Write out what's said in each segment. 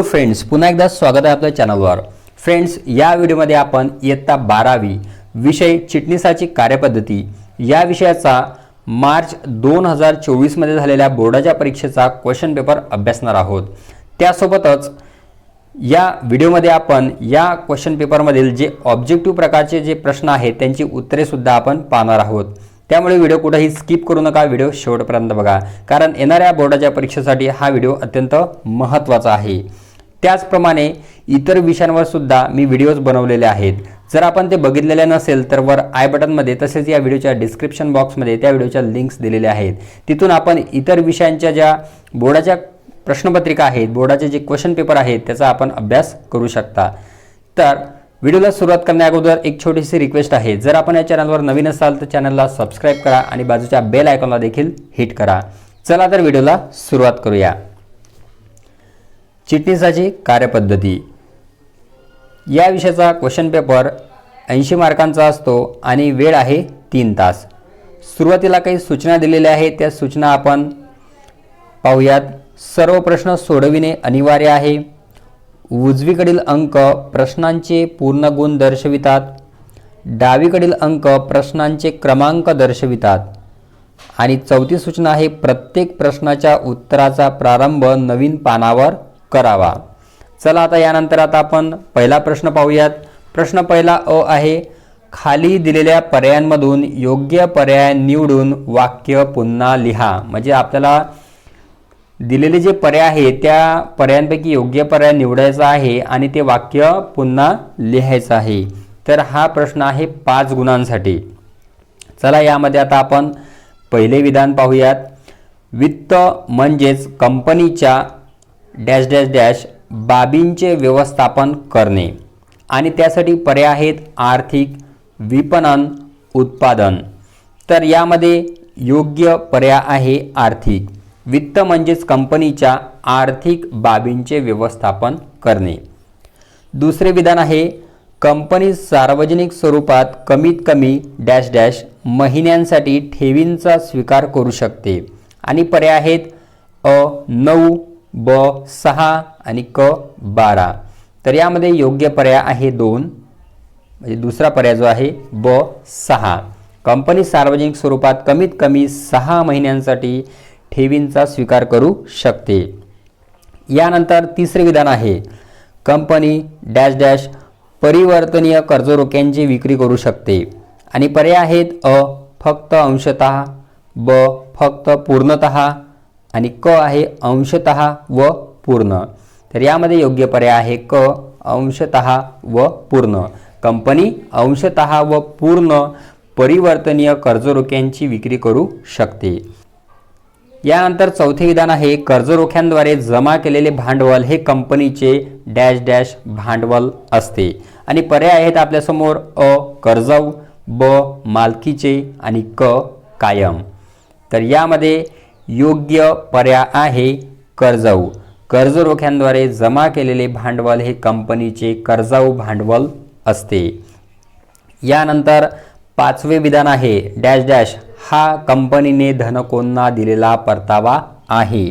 Hello friends पुन्हा एकदा स्वागत आहे आपल्या चॅनलवर फ्रेंड्स या व्हिडिओमध्ये आपण इयत्ता बारावी विषय चिटणीसाची कार्यपद्धती या विषयाचा मार्च दोन हजार चोवीसमध्ये झालेल्या बोर्डाच्या परीक्षेचा क्वेश्चन पेपर अभ्यासणार आहोत. त्यासोबतच या व्हिडिओमध्ये आपण या क्वेश्चन पेपरमधील जे ऑब्जेक्टिव्ह प्रकारचे जे प्रश्न आहेत त्यांची उत्तरेसुद्धा आपण पाहणार आहोत. त्यामुळे व्हिडिओ कुठेही स्किप करू नका व्हिडिओ शेवटपर्यंत बघा. कारण येणाऱ्या बोर्डाच्या परीक्षेसाठी हा व्हिडिओ अत्यंत महत्त्वाचा आहे. त्याचप्रमाणे इतर विषयांवर सुद्धा मी व्हिडिओज बनवलेले आहेत. जर आपण ते बघितलेले नसेल तर वर आय बटनमध्ये तसेच या व्हिडिओच्या डिस्क्रिप्शन बॉक्समध्ये त्या व्हिडिओच्या लिंक्स दिलेल्या आहेत. तिथून आपण इतर विषयांच्या ज्या बोर्डाच्या प्रश्नपत्रिका आहेत बोर्डाचे जे क्वेश्चन पेपर आहेत त्याचा आपण अभ्यास करू शकता. तर व्हिडिओला सुरुवात करण्याअगोदर एक छोटीशी रिक्वेस्ट आहे. जर आपण या चॅनलवर नवीन असाल तर चॅनलला सबस्क्राईब करा आणि बाजूच्या बेल आयकॉनला देखील हिट करा. चला तर व्हिडिओला सुरुवात करूया. चिटणीसाची कार्यपद्धती. या विषयाचा क्वेश्चन पेपर ऐंशी मार्कांचा असतो आणि वेळ आहे तीन तास. सुरुवातीला काही सूचना दिलेल्या आहेत त्या सूचना आपण पाहूयात. सर्व प्रश्न सोडविणे अनिवार्य आहे. उजवीकडील अंक प्रश्नांचे पूर्ण गुण दर्शवितात. डावीकडील अंक प्रश्नांचे क्रमांक दर्शवितात. आणि चौथी सूचना आहे प्रत्येक प्रश्नाच्या उत्तराचा प्रारंभ नवीन पानावर करावा. चला आता यानंतर आता आपण पहिला प्रश्न पाहूयात. प्रश्न पहिला अ आहे खाली दिलेल्या पर्यायांमधून योग्य पर्याय निवडून वाक्य पुन्हा लिहा. म्हणजे आपल्याला दिलेले जे पर्याय आहे त्या पर्यायांपैकी योग्य पर्याय निवडायचा आहे आणि ते वाक्य पुन्हा लिहायचं आहे. तर हा प्रश्न आहे पाच गुणांसाठी. चला यामध्ये आता आपण पहिले विधान पाहूयात. वित्त म्हणजेच कंपनीच्या डॅश डॅश डॅश बाबींचे व्यवस्थापन करणे. आणि त्यासाठी पर्याय आहेत आर्थिक विपणन उत्पादन. तर यामध्ये योग्य पर्याय आहे आर्थिक. वित्त म्हणजेच कंपनीच्या आर्थिक बाबींचे व्यवस्थापन करणे. दुसरे विधान आहे कंपनी सार्वजनिक स्वरूपात कमीत कमी डॅश डॅश महिन्यांसाठी ठेवींचा स्वीकार करू शकते. आणि पर्याय आहेत अ नऊ ब सहा आणि क बारा. तर यामध्ये योग्य पर्याय आहे दोन. म्हणजे दुसरा पर्याय जो आहे ब सहा. कंपनी सार्वजनिक स्वरूपात कमीत कमी सहा महिन्यांसाठी ठेवींचा स्वीकार करू शकते. यानंतर तिसरे विधान आहे कंपनी डॅश डॅश परिवर्तनीय कर्जरोख्यांची विक्री करू शकते. आणि पर्याय आहेत अ फक्त अंशतः ब फक्त पूर्णतः आणि क आहे अंशतः व पूर्ण. तर यामध्ये योग्य पर्याय आहे क अंशतः व पूर्ण. कंपनी अंशतः व पूर्ण परिवर्तनीय कर्जरोख्यांची विक्री करू शकते. यानंतर चौथे विधान आहे कर्जरोख्यांद्वारे जमा केलेले भांडवल हे कंपनीचे डॅश डॅश भांडवल असते. आणि पर्याय आहेत आपल्यासमोर अ कर्जाऊ ब मालकीचे आणि क कायम. तर यामध्ये योग्य पर्याय आहे कर्जाऊ. कर्जरोख्यांद्वारे जमा केलेले भांडवल हे कंपनीचे कर्जाऊ भांडवल असते. यानंतर पाचवे विधान आहे डॅश डॅश हा कंपनीने धनकोंना दिलेला परतावा आहे.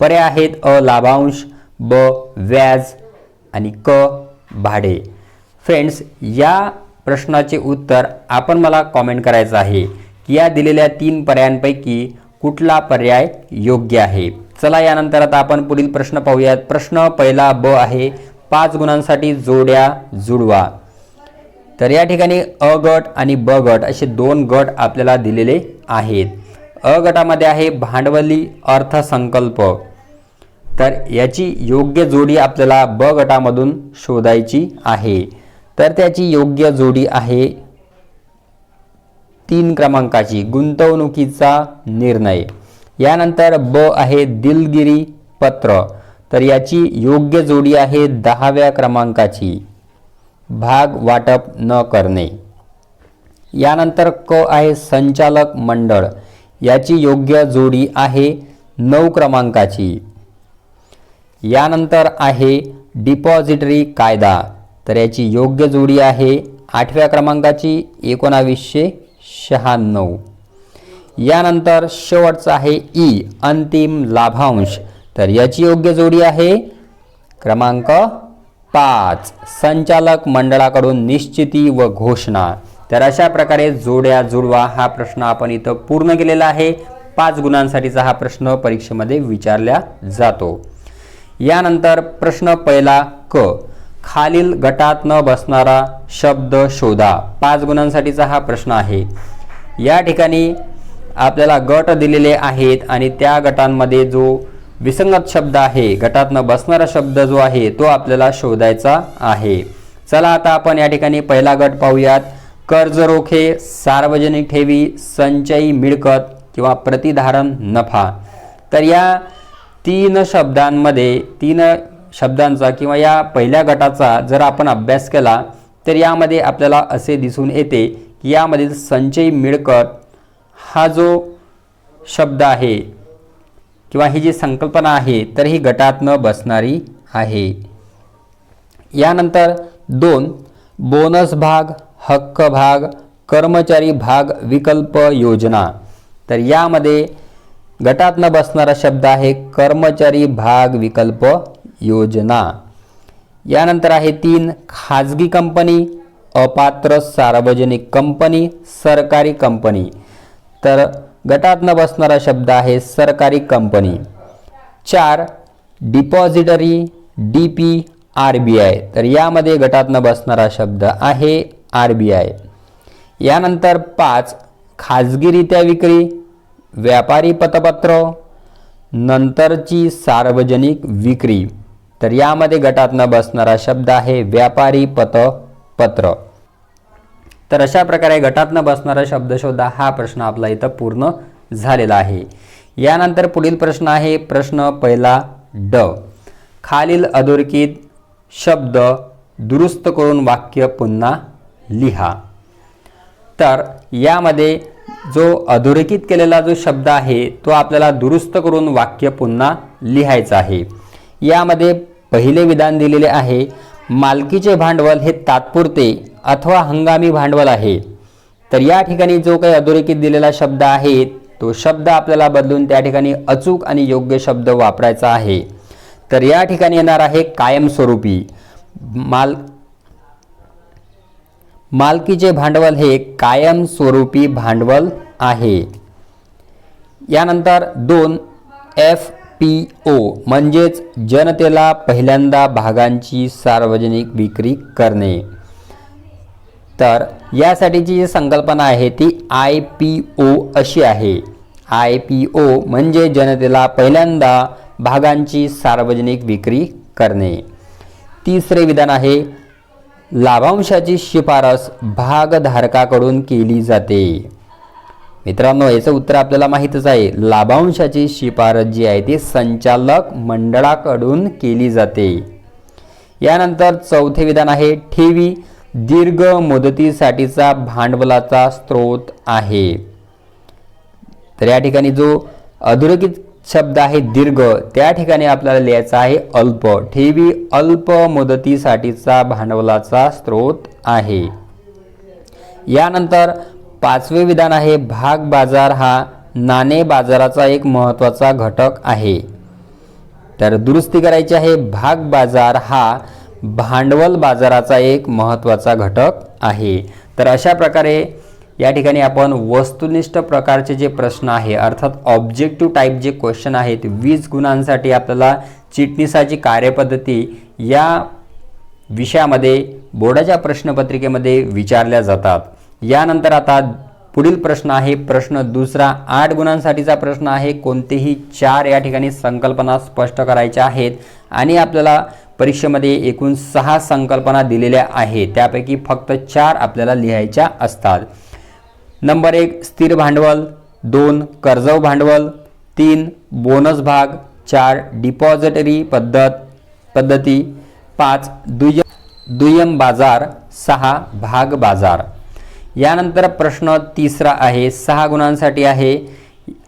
पर्याय आहेत अ लाभांश ब व्याज आणि क भाडे. फ्रेंड्स या प्रश्नाचे उत्तर आपण मला कॉमेंट करायचं आहे की या दिलेल्या तीन पर्यायांपैकी कुठला पर्याय योग्य आहे? चला यानंतर आता आपण पुढील प्रश्न पाहूयात. प्रश्न पहिला ब आहे पाच गुणांसाठी जोड्या जुडवा. तर या ठिकाणी अ गट आणि ब गट असे दोन गट आपल्याला दिलेले आहेत. अ गटामध्ये आहे भांडवली अर्थसंकल्प. तर याची योग्य जोडी आपल्याला ब गटामधून शोधायची आहे. तर त्याची योग्य जोडी आहे तीन क्रमांकाची गुंतवणुकीचा निर्णय. यानंतर ब आहे दिलगिरी पत्र. तर याची योग्य जोडी आहे दहाव्या क्रमांकाची. भाग वाटप न करणे. यानंतर क आहे संचालक मंडळ. याची योग्य जोडी आहे नऊ क्रमांकाची. यानंतर आहे डिपॉझिटरी कायदा. तर याची योग्य जोडी आहे आठव्या क्रमांकाची एकोणावीसशे शहाण्णव. यानंतर शेवटचा आहे ई अंतिम लाभांश. तर याची योग्य जोडी आहे क्रमांक पाच. संचालक मंडळाकडून निश्चिती व घोषणा. तर अशा प्रकारे जोड्या जुळवा हा प्रश्न आपण इथं पूर्ण केलेला आहे. पाच गुणांसाठीचा हा प्रश्न परीक्षेमध्ये विचारला जातो. यानंतर प्रश्न पहिला क. खालील गटात न बसणारा शब्द शोधा. पाच गुणांसाठीचा हा प्रश्न आहे. या ठिकाणी आपल्याला गट दिलेले आहेत आणि त्या गटांमध्ये जो विसंगत शब्द आहे गटात न बसणारा शब्द जो आहे तो आपल्याला शोधायचा आहे. चला आता आपण या ठिकाणी पहिला गट पाहूयात. कर्ज रोखे सार्वजनिक ठेवी संचयी मिळकत किंवा प्रतिधारण नफा. तर या तीन शब्दांमध्ये तीन शब्दांचा किंवा या पहिल्या गटाचा जर आपण अभ्यास केला तर यामध्ये आपल्याला असे दिसून येते की यामधील संचयी मिळकत हा जो शब्द आहे किंवा ही जी संकल्पना आहे तर ही गटात न बसणारी आहे. यानंतर दोन बोनस भाग हक्क भाग कर्मचारी भाग विकल्प योजना. तर यामध्ये गटात न बसणारा शब्द आहे कर्मचारी भाग विकल्प योजना. यानंतर आहे तीन खाजगी कंपनी अपात्र सार्वजनिक कंपनी सरकारी कंपनी. तर गटात न बसणारा शब्द आहे सरकारी कंपनी. चार depository D P R B I. तर यामध्ये गटात न बसणारा शब्द आहे आर बी आय. यानंतर पाच खाजगीरित्या विक्री व्यापारी पतपत्र नंतरची सार्वजनिक विक्री. तर यामध्ये गटातनं बसणारा शब्द आहे व्यापारी पत पत्र. तर अशा प्रकारे गटातनं बसणारा शब्द शोधा हा प्रश्न आपला इथं पूर्ण झालेला आहे. यानंतर पुढील प्रश्न आहे प्रश्न पहिला ड. खालील अधोरेखित शब्द दुरुस्त करून वाक्य पुन्हा लिहा. तर यामध्ये जो अधोरेखित केलेला जो शब्द आहे तो आपल्याला दुरुस्त करून वाक्य पुन्हा लिहायचं आहे. यामध्ये पहिले विधान दिलेले आहे मालकीचे भांडवल हे तात्पुरते अथवा हंगामी भांडवल आहे. तर या ठिकाणी जो काही अधोरेखित दिलेला शब्द आहे तो शब्द आपल्याला बदलून त्या ठिकाणी अचूक आणि योग्य शब्द वापरायचा आहे. तर या ठिकाणी येणार आहे कायमस्वरूपी. माल मालकीचे भांडवल हे कायमस्वरूपी भांडवल आहे. यानंतर दोन एफ पी ओ म्हणजेच जनतेला पहिल्यांदा भागांची सार्वजनिक विक्री करणे. तर यासाठीची जी संकल्पना आहे ती आय पी ओ अशी आहे. आय पी ओ म्हणजे जनतेला पहिल्यांदा भागांची सार्वजनिक विक्री करणे. तिसरे विधान आहे लाभांशाची शिफारस भागधारकाकडून केली जाते. मित्रांनो याचं उत्तर आपल्याला माहीतच आहे. लाभांशाची शिफारस जी आहे ती संचालक मंडळाकडून केली जाते. यानंतर चौथे विधान आहे ठेवी. दीर्घ मुदतीसाठीचा भांडवलाचा स्रोत आहे. तर या ठिकाणी जो अधोरेखित शब्द आहे दीर्घ त्या ठिकाणी आपल्याला लिहायचा आहे अल्प. ठेवी अल्प मुदतीसाठीचा भांडवलाचा स्रोत आहे. यानंतर पाचवे विधान आहे भाग बाजार हा नाणे बाजाराचा एक महत्त्वाचा घटक आहे. तर दुरुस्ती करायची आहे भाग बाजार हा भांडवल बाजाराचा एक महत्त्वाचा घटक आहे. तर अशा प्रकारे या ठिकाणी आपण वस्तुनिष्ठ प्रकारचे जे प्रश्न आहे अर्थात ऑब्जेक्टिव्ह टाईप जे क्वेश्चन आहेत वीस गुणांसाठी आपल्याला चिटणीसाची कार्यपद्धती या विषयामध्ये बोर्डाच्या प्रश्नपत्रिकेमध्ये विचारल्या जातात. यानंतर आता पुढील प्रश्न आहे. प्रश्न दुसरा आठ गुणांसाठीचा प्रश्न आहे. कोणतेही चार या ठिकाणी संकल्पना स्पष्ट करायच्या आहेत आणि आपल्याला परीक्षेमध्ये एकूण सहा संकल्पना दिलेल्या आहेत. त्यापैकी फक्त चार आपल्याला लिहायच्या असतात. नंबर एक स्थिर भांडवल. दोन कर्जव भांडवल. तीन बोनस भाग. चार डिपॉझिटरी पद्धत पद्धती. पाच दुय्यम दुय्यम बाजार. सहा भाग बाजार. यानंतर प्रश्न तिसरा आहे सहा गुणांसाठी आहे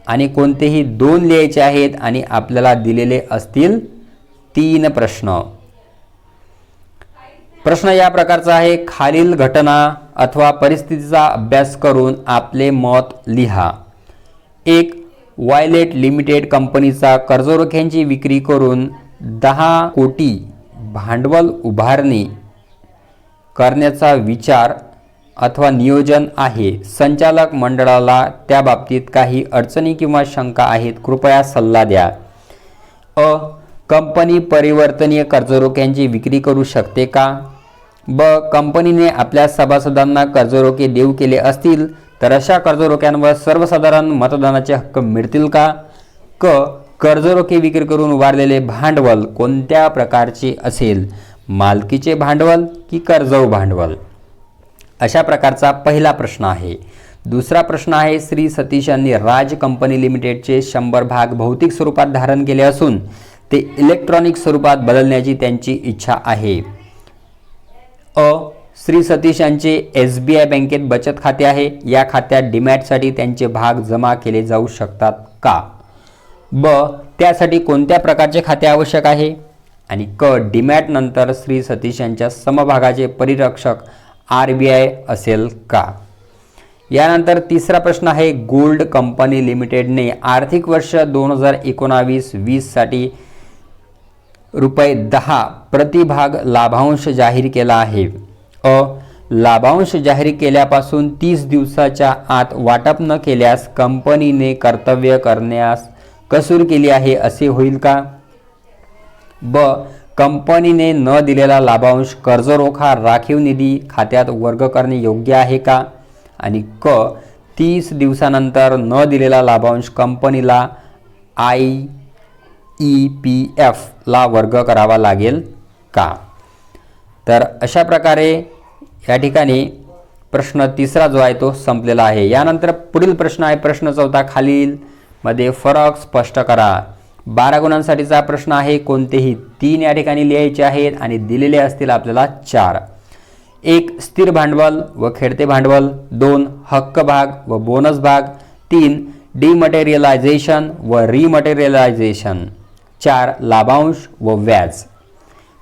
आणि कोणतेही दोन लिहायचे आहेत आणि आपल्याला दिलेले असतील तीन प्रश्न. प्रश्न या प्रकारचा आहे खालील घटना अथवा परिस्थितीचा अभ्यास करून आपले मत लिहा. एक वायलेट लिमिटेड कंपनीचा कर्जरोख्यांची विक्री करून दहा कोटी भांडवल उभारणी करण्याचा विचार अथवा नियोजन आहे. संचालक मंडळाला त्या बाबतीत काही अडचणी किंवा शंका आहेत कृपया सल्ला द्या. अ. कंपनी परिवर्तनीय कर्जरोख्यांची विक्री करू शकते का? ब. कंपनीने आपल्या सभासदांना कर्जरोखे देऊ केले असतील तर अशा कर्जरोख्यांवर सर्वसाधारण मतदानाचे हक्क मिळतील का? क. कर्जरोखे विक्री करून उभारलेले भांडवल कोणत्या प्रकारचे असेल? मालकीचे भांडवल की कर्जव भांडवल? अशा प्रकारचा पहिला प्रश्न आहे. दुसरा प्रश्न आहे श्री सतीश यांनी राज कंपनी लिमिटेडचे शंभर भाग भौतिक स्वरूपात धारण केले असून ते इलेक्ट्रॉनिक स्वरूपात बदलण्याची त्यांची इच्छा आहे. अ. श्री सतीश यांचे एस बी आय बँकेत बचत खाते आहे. या खात्यात डीमॅटसाठी त्यांचे भाग जमा केले जाऊ शकतात का? ब. त्यासाठी कोणत्या प्रकारचे खाते आवश्यक आहे? आणि क. डीमॅट नंतर श्री सतीश यांच्या समभागाचे परिरक्षक आर बी आय असेल का? यानंतर तिसरा प्रश्न आहे गोल्ड कंपनी लिमिटेडने आर्थिक वर्ष दोन हजार एकोणावीस वीससाठी रुपये दहा प्रतिभाग लाभांश जाहीर केला आहे. अ लाभांश जाहीर केल्यापासून तीस दिवसाच्या आत वाटप न केल्यास कंपनीने कर्तव्य करण्यास कसूर केली आहे असे होईल का? ब कंपनीने न दिलेला लाभांश कर्जरोखा राखीव निधी खात्यात वर्ग करणे योग्य आहे का? आणि क तीस दिवसानंतर न दिलेला लाभांश कंपनीला आय ई पी एफला वर्ग करावा लागेल का? तर अशा प्रकारे या ठिकाणी प्रश्न तिसरा जो आहे तो संपलेला आहे. यानंतर पुढील प्रश्न आहे. प्रश्न चौथा खालील. मध्ये फरक स्पष्ट करा. बारा गुणांसाठीचा प्रश्न आहे कोणतेही तीन या ठिकाणी लिहायचे आहेत आणि दिलेले असतील आपल्याला चार. एक स्थिर भांडवल व खेळते भांडवल. दोन हक्क भाग व बोनस भाग. तीन डिमटेरियलायझेशन व रिमटेरियलायझेशन. चार लाभांश व व्याज.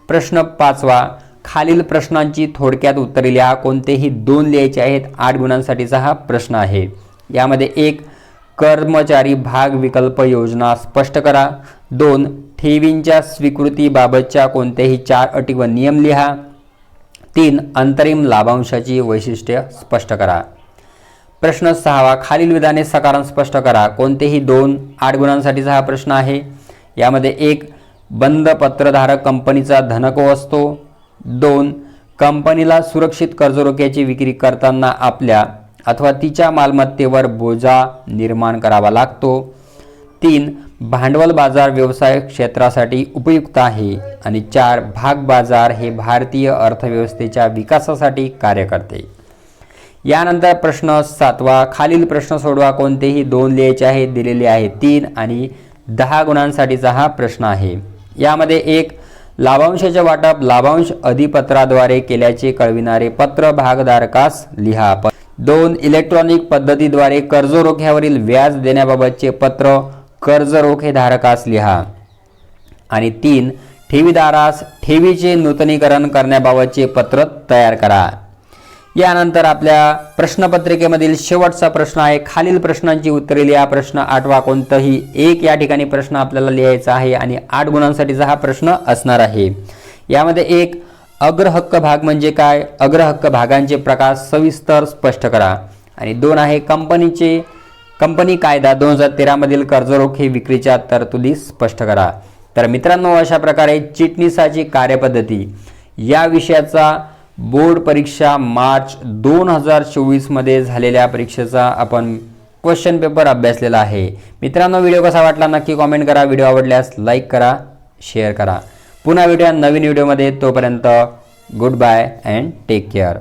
प्रश्न पाचवा खालील प्रश्नांची थोडक्यात उत्तरे लिहा. कोणतेही दोन लिहायचे आहेत आठ गुणांसाठीचा हा प्रश्न आहे. यामध्ये एक कर्मचारी भाग विकल्प योजना स्पष्ट करा. दोन ठेवींच्या स्वीकृतीबाबतच्या कोणत्याही चार अटी व नियम लिहा. तीन अंतरिम लाभांशाची वैशिष्ट्य स्पष्ट करा. प्रश्न सहावा खालील विधाने सकारण स्पष्ट करा. कोणतेही दोन आठ गुणांसाठीचा हा प्रश्न आहे. यामध्ये एक बंद पत्रधारक कंपनीचा धनको असतो. दोन कंपनीला सुरक्षित कर्जरोख्याची विक्री करताना आपल्या अथवा तिच्या मालमत्तेवर बोजा निर्माण करावा लागतो. तीन भांडवल बाजार व्यवसाय क्षेत्रासाठी उपयुक्त आहे आणि चार भाग बाजार हे भारतीय अर्थव्यवस्थेच्या विकासासाठी कार्य करते. यानंतर प्रश्न सातवा खालील प्रश्न सोडवा कोणतेही दोन लिहायचे आहेत दिलेले आहे तीन आणि दहा गुणांसाठीचा हा प्रश्न आहे. यामध्ये एक लाभांशाचे वाटप लाभांश अधिपत्राद्वारे केल्याचे कळविणारे पत्र भागधारकास लिहा. दोन इलेक्ट्रॉनिक पद्धतीद्वारे कर्जरोख्यावरील व्याज देण्याबाबतचे पत्र कर्जरोखेधारकास लिहा. आणि तीन ठेवीदारास ठेवीचे नूतनीकरण करण्याबाबतचे पत्र तयार करा. यानंतर आपल्या प्रश्नपत्रिकेमधील शेवटचा प्रश्न आहे. खालील प्रश्नांची उत्तरे लिहा. प्रश्न आठवा कोणताही एक या ठिकाणी प्रश्न आपल्याला लिहायचा आहे आणि आठ गुणांसाठीचा हा प्रश्न असणार आहे. यामध्ये एक अग्रहक्क भाग म्हणजे काय? अग्रहक्क भागांचे प्रकार सविस्तर स्पष्ट करा. आणि दोन आहे कंपनीचे कंपनी कायदा दोन हजार तेरामधील कर्जरोखे विक्रीच्या तरतुदी स्पष्ट करा. तर मित्रांनो अशा प्रकारे चिटणीसाची कार्यपद्धती. या विषयाचा बोर्ड परीक्षा मार्च दोन हजार चोवीसमध्ये झालेल्या परीक्षेचा आपण क्वेश्चन पेपर अभ्यासलेला आहे. मित्रांनो व्हिडिओ कसा वाटला नक्की कॉमेंट करा. व्हिडिओ आवडल्यास लाईक करा शेअर करा. पुन्हा भेटूया नवीन व्हिडिओमध्ये. तोपर्यंत good bye and take care